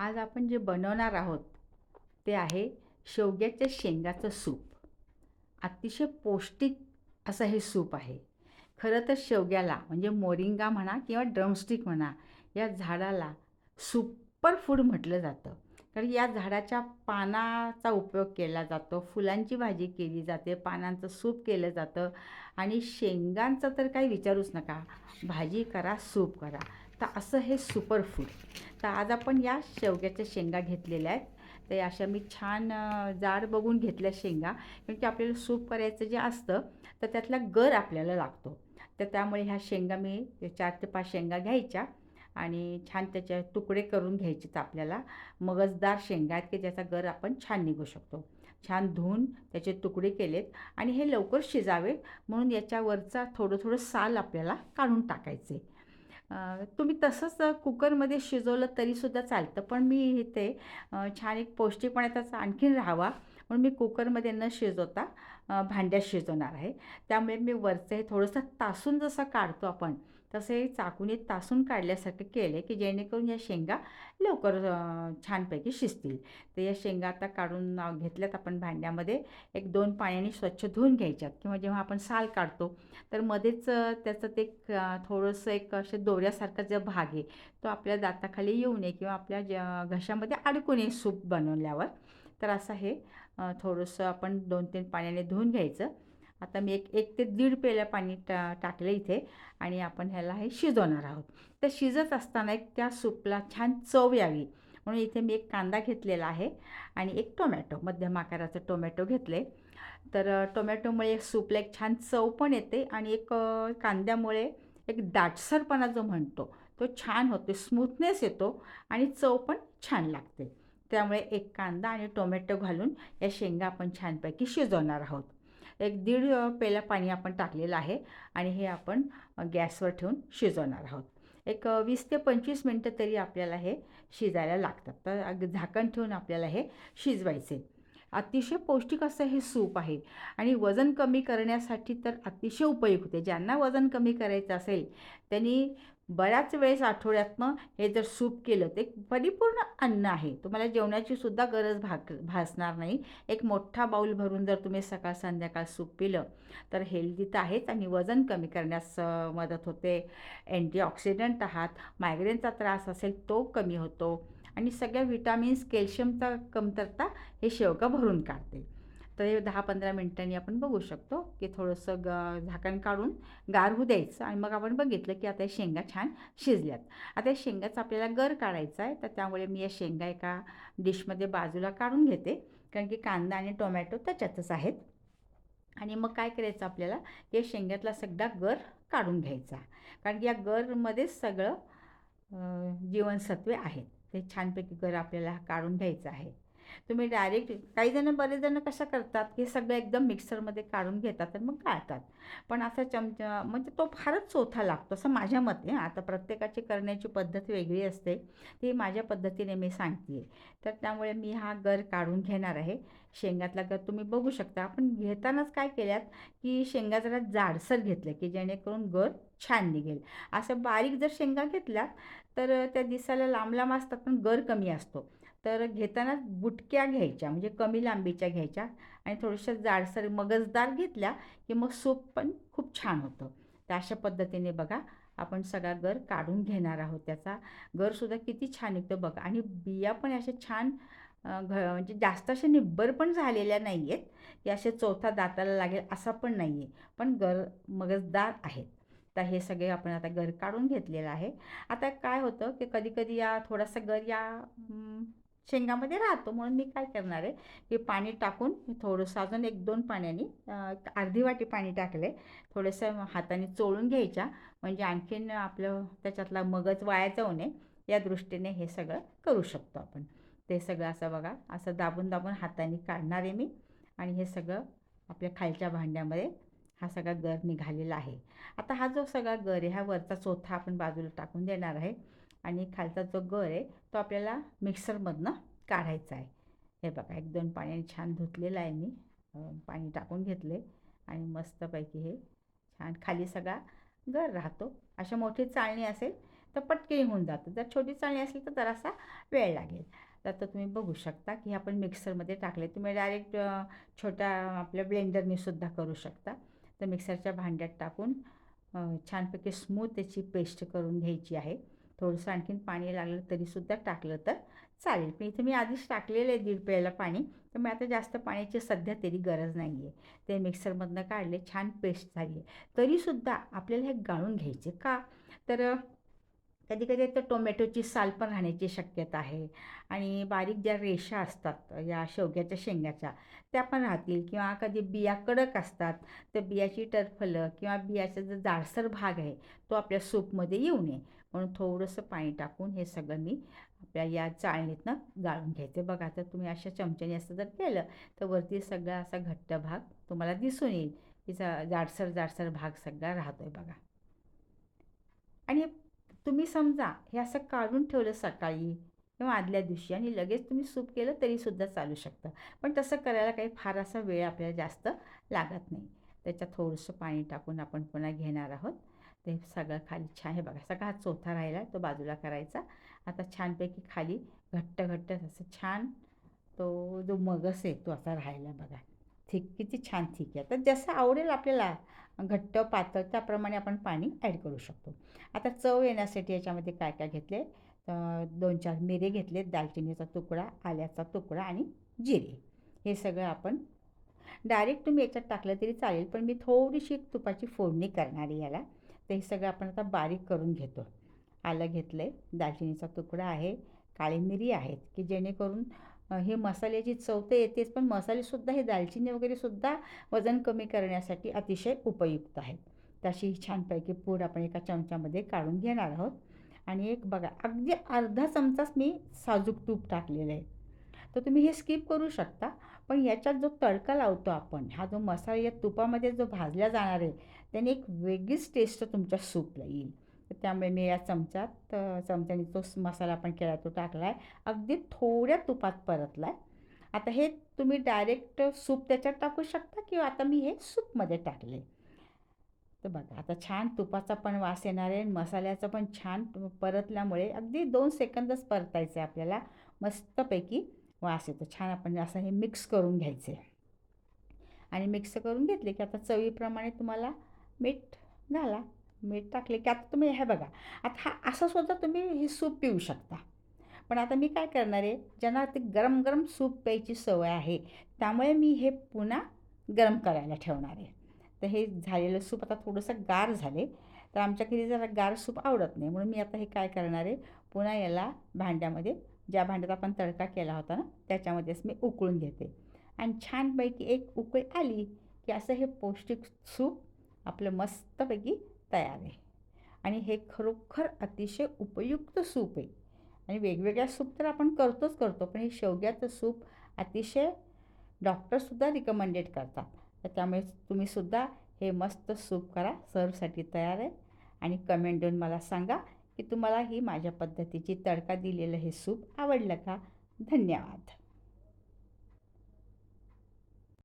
आज आपण जे बनवणार आहोत ते आहे शेवग्याच्या शेंगाचं सूप. अतिशय पौष्टिक असं हे सूप आहे. खरं तर शेवग्याला म्हणजे मोरिंगा म्हणा किंवा ड्रमस्टिक म्हणा या झाडाला सुपर फूड म्हटलं जातं. कारण या झाडाच्या पानाचा उपयोग केला जातो फुलांची भाजी केली जाते पानांचं सूप केलं जातं आणि शेंगांचं तर काही विचारूच नका. भाजी करा सूप करा. तर असं हे सुपरफूड तर आज आपण या शेवग्याच्या शेंगा घेतलेल्या आहेत. तर अशा मी छान जाड बघून घेतल्या शेंगा. कारण की आपल्याला सूप करायचं जे असतं तर त्यातला गर आपल्याला लागतो. तर त्यामुळे ह्या शेंगा मी चार ते पाच शेंगा घ्यायच्या आणि छान त्याचे तुकडे करून घ्यायचेच आपल्याला. मगजदार शेंगा आहेत की ज्याचा गर आपण छान निघू शकतो. छान धुवून त्याचे तुकडे केलेत आणि हे लवकर शिजावे म्हणून याच्यावरचा थोडं थोडं साल आपल्याला काढून टाकायचे. तुम्ही तसंच कुकरमध्ये शिजवलं तरीसुद्धा चालतं पण मी इथे छान एक पौष्टिकपणा त्याचा आणखीन राहावा म्हणून मी कुकरमध्ये न शिजवता भांड्यात शिजवणार आहे. त्यामुळे मी वरचं हे थोडंसं तासून जसं काढतो आपण तसे चाकूने तासून काढल्यासारखं केले की जेणेकरून या शेंगा लवकर छानपैकी शिजतील. तर या शेंगा आता काढून घेतल्यात आपण भांड्यामध्ये. एक दोन पाण्याने स्वच्छ धुवून घ्यायच्यात किंवा जेव्हा आपण साल काढतो तर मध्येच त्याचं ते थोडंसं एक असे दोऱ्यासारखा जो भाग आहे तो आपल्या दाताखाली येऊ नये किंवा आपल्या ज घशामध्ये अडकू नये सूप बनवल्यावर. तर असं हे थोडंसं आपण दोन तीन पाण्याने धुवून घ्यायचं. आता मी एक एक ते दीड पेल्या पाणी टा टाकलं इथे आणि आपण ह्याला हे शिजवणार आहोत. तर शिजत असताना एक त्या सूपला छान चव यावी. म्हणून इथे मी एक कांदा घेतलेला आहे आणि एक टोमॅटो मध्यम आकाराचं टोमॅटो घेतले. तर टोमॅटोमुळे सूपला एक छान चव पण येते आणि एक कांद्यामुळे एक दाटसरपणा जो म्हणतो तो छान होतो स्मूथनेस येतो आणि चव पण छान लागते. त्यामुळे एक कांदा आणि टोमॅटो घालून या शेंगा आपण छानपैकी शिजवणार आहोत. एक दीड पेला पाणी आपण टाकलेलं आहे आणि हे आपण गॅसवर ठेवून शिजवणार आहोत. एक वीस ते पंचवीस मिनटं तरी आपल्याला हे शिजायला लागतात. तर अग झाकण ठेवून आपल्याला हे शिजवायचे. अतिशय पौष्टिक असं हे सूप आहे. आणि वजन कमी करण्यासाठी तर अतिशय उपयुक्त आहे ज्यांना वजन कमी करायचं असेल त्यांनी बऱ्याच वेळेस आठवड्यातनं हे जर सूप केलं ते एक परिपूर्ण अन्न आहे. तुम्हाला जेवणाची सुद्धा गरज भाग भासणार नाही. एक मोठा बाऊल भरून जर तुम्ही सकाळ संध्याकाळ सूप पिलं तर हेल्दी तर आहेच आणि वजन कमी करण्यास मदत होते. अँटीऑक्सिडंट आहात मायग्रेनचा त्रास असेल तो कमी होतो. आणि सगळ्या विटामिन्स कॅल्शियमचा कमतरता हे शेवगा भरून काढते. तर हे दहा पंधरा मिनिटांनी आपण बघू शकतो की थोडंसं ग झाकण काढून गार होऊ द्यायचं आणि मग आपण बघितलं की आता शेंगा छान शिजल्यात. आता या शेंगाचा आपल्याला गर काढायचा आहे तर त्यामुळे मी या शेंगा एका डिशमध्ये बाजूला काढून घेते. कारण की कांदा आणि टोमॅटो त्याच्यातच आहेत. आणि मग काय करायचं आपल्याला? या शेंग्यातला सगळा गर काढून घ्यायचा. कारण की या गरमध्येच सगळं जीवनसत्वे आहेत. ते छानपैकी गर आपल्याला काढून घ्यायचं आहे. तुम्ही डायरेक्ट काही जण बरेच जण कसं करतात की सगळं एकदम मिक्सरमध्ये काढून घेतात आणि मग काढतात पण असा चमचा म्हणजे तो फारच चोथा लागतो असं माझ्या मते. आता प्रत्येकाची करण्याची पद्धत वेगळी असते. ती माझ्या पद्धतीने मी सांगते तर त्यामुळे मी हा गर काढून घेणार आहे. शेंगातला गर तुम्ही बघू शकता. आपण घेतानाच काय केल्यात की शेंगा जरा जाडसर घेतलं की जेणेकरून गर छान निघेल. असं बारीक जर शेंगा घेतल्या तर त्या दिसायला लांब लांब असतात पण गर कमी असतो. तर घेताना बुटक्या घ्यायच्या म्हणजे कमी लांबीच्या घ्यायच्या आणि थोड्याशा जाडसर मगजदार घेतल्या की मग सूप पण खूप छान होतं. तर अशा पद्धतीने बघा आपण सगळा गर काढून घेणार आहोत त्याचा. गरसुद्धा किती छान निघतो बघा. आणि बिया पण अशा छान घ म्हणजे जास्त अशा निब्बर पण झालेल्या नाही आहेत की असे चौथा दाताला लागेल असा पण नाही आहे पण गर मगजदार आहेत. तर हे सगळे आपण आता गर काढून घेतलेलं आहे. आता काय होतं की कधीकधी या थोडासा गर या शेंगामध्ये राहतो म्हणून मी काय करणार आहे की पाणी टाकून थोडंसं अजून एक दोन पाण्याने एक अर्धी वाटी पाणी टाकले थोडंसं हाताने चोळून घ्यायच्या म्हणजे आणखीन आपलं त्याच्यातला मगज वाया जाऊ नये या दृष्टीने हे सगळं करू शकतो आपण. ते सगळं असं बघा असं दाबून दाबून हाताने काढणार आहे मी आणि हे सगळं आपल्या खालच्या भांड्यामध्ये हा सगळा गर निघालेला आहे. आता हा जो सगळा गर आहे हा वरचा चोथा आपण बाजूला टाकून देणार आहे आणि खालचा जो गर आहे तो आपल्याला मिक्सरमधनं काढायचा आहे. हे बघा एक दोन पाण्याने छान धुतलेलं आहे मी. पाणी टाकून घेतले आणि मस्तपैकी हे छान खाली सगळा गर राहतो. अशा मोठी चाळणी असेल तर पटकन होऊन जातं. जर छोटी चाळणी असेल तर जरासा वेळ लागेल. तर तुम्ही बघू शकता की हे आपण मिक्सरमध्ये टाकले. तुम्ही डायरेक्ट छोट्या आपल्या ब्लेंडरनेसुद्धा करू शकता. तर मिक्सरच्या भांड्यात टाकून छानपैकी स्मूथ त्याची पेस्ट करून घ्यायची आहे. थोडंसं आणखीन पाणी लागलं तरीसुद्धा टाकलं तर चालेल. पण इथे मी आधीच टाकलेलं आहे दीड प्यायला पाणी. तर मी आता जास्त पाण्याची सध्या तरी गरज नाही आहे ते मिक्सरमधनं काढले छान पेस्ट झाली आहे तरीसुद्धा आपल्याला हे गाळून घ्यायचे का? तर कधी कधी तर टोमॅटोची साल पण राहण्याची शक्यता आहे. आणि बारीक ज्या रेषा असतात या शेवग्याच्या शेंगाच्या त्या पण राहतील. किंवा कधी बिया कडक असतात तर बियाची टरफलं किंवा बियाचा जो जाडसर भाग आहे तो आपल्या सूपमध्ये येऊ नये. म्हणून थोडंसं पाणी टाकून हे सगळं मी आपल्या या चाळणीतनं गाळून घ्यायचे. बघा तर तुम्ही अशा चमच्याने असं जर केलं तर वरती सगळा असा घट्ट भाग तुम्हाला दिसून येईल. की जाडसर जाडसर भाग सगळा राहतो आहे बघा. आणि तुम्ही समजा हे असं काढून ठेवलं सकाळी किंवा आदल्या दिवशी आणि लगेच तुम्ही सूप केलं तरीसुद्धा चालू शकतं. पण तसं करायला काही फार असा वेळ आपल्याला जास्त लागत नाही. त्याच्यात थोडंसं पाणी टाकून आपण पुन्हा घेणार आहोत. ते सगळं खाली छान हे बघा सगळा हा चौथा राहिला तो बाजूला करायचा. आता छानपैकी खाली घट्ट घट्ट असं छान तो जो मगस आहे तो असा राहिला बघा. थिक किती छान थिक आहे. तर जसं आवडेल आपल्याला घट्ट पातळ त्याप्रमाणे आपण पाणी ॲड करू शकतो. आता चव येण्यासाठी याच्यामध्ये काय काय घेतले? तर दोन चार मिरे घेतले दालचिनीचा तुकडा आल्याचा तुकडा आणि जिरे. हे सगळं आपण डायरेक्ट तुम्ही याच्यात टाकलं तरी चालेल पण मी थोडीशी तुपाची फोडणी करणार आहे याला. तर हे सगळं आपण आता बारीक करून घेतो. आलं घेतलं आहे दालचिनीचा तुकडा आहे काळी मिरी आहेत की जेणेकरून हे मसाल्याची चव तर येतेच पण मसालेसुद्धा हे दालचिनी वगैरेसुद्धा वजन कमी करण्यासाठी अतिशय उपयुक्त आहेत. तशी ही छानपैकी पूड आपण एका चमच्यामध्ये काढून घेणार आहोत. आणि एक बघा अगदी अर्धा चमचाच मी साजूक तूप टाकलेलं आहे. तर तुम्ही हे स्किप करू शकता पण याच्यात जो तडका लावतो आपण हा जो मसाला या तुपामध्ये जो भाजला जाणार आहे त्याने एक वेगळीच टेस्ट तुमच्या सूपला येईल. त्यामुळे मी या चमच्यात चमच्याने तो मसाला आपण केला तो टाकला आहे अगदी थोड्या तुपात परतला आहे आता हे तुम्ही डायरेक्ट सूप त्याच्यात टाकू शकता किंवा आता मी हे सूपमध्ये टाकले. तर बघा आता छान तुपाचा पण वास येणार आहे. मसाल्याचा पण छान परतल्यामुळे अगदी दोन सेकंदच परतायचं आहे आपल्याला. मस्तपैकी वास येतो. छान आपण असं हे मिक्स करून घ्यायचे. आणि मिक्स करून घेतले की आता चवीप्रमाणे तुम्हाला मीठ घाला. मीठ टाकले की आता तुम्ही हे बघा आता हा असं सुद्धा तुम्ही हे सूप पिऊ शकता. पण आता मी काय करणार आहे ज्यांना ते गरम गरम सूप प्यायची सवय आहे त्यामुळे मी हे पुन्हा गरम करायला ठेवणार आहे. तर हे झालेलं सूप आता थोडंसं गार झाले तर आमच्या घरी जरा गार सूप आवडत नाही म्हणून मी आता हे काय करणार आहे पुन्हा याला भांड्यामध्ये ज्या भांड्यात आपण तडका केला होता ना त्याच्यामध्येच मी उकळून घेते. आणि छानपैकी एक उकळी आली की असं हे पौष्टिक सूप आपलं मस्तपैकी तयार आहे. आणि हे खरोखर अतिशय उपयुक्त सूप आहे. आणि वेगवेगळ्या सूप तर आपण करतोच करतो पण हे शेवग्याचं सूप अतिशय डॉक्टरसुद्धा रिकमेंडेड करतात. तर त्यामुळे तुम्हीसुद्धा हे मस्त सूप करा सर्वसाठी तयार आहे. आणि कमेंट देऊन मला सांगा की तुम्हाला ही माझ्या पद्धतीची तडका दिलेलं हे सूप आवडलं का? धन्यवाद.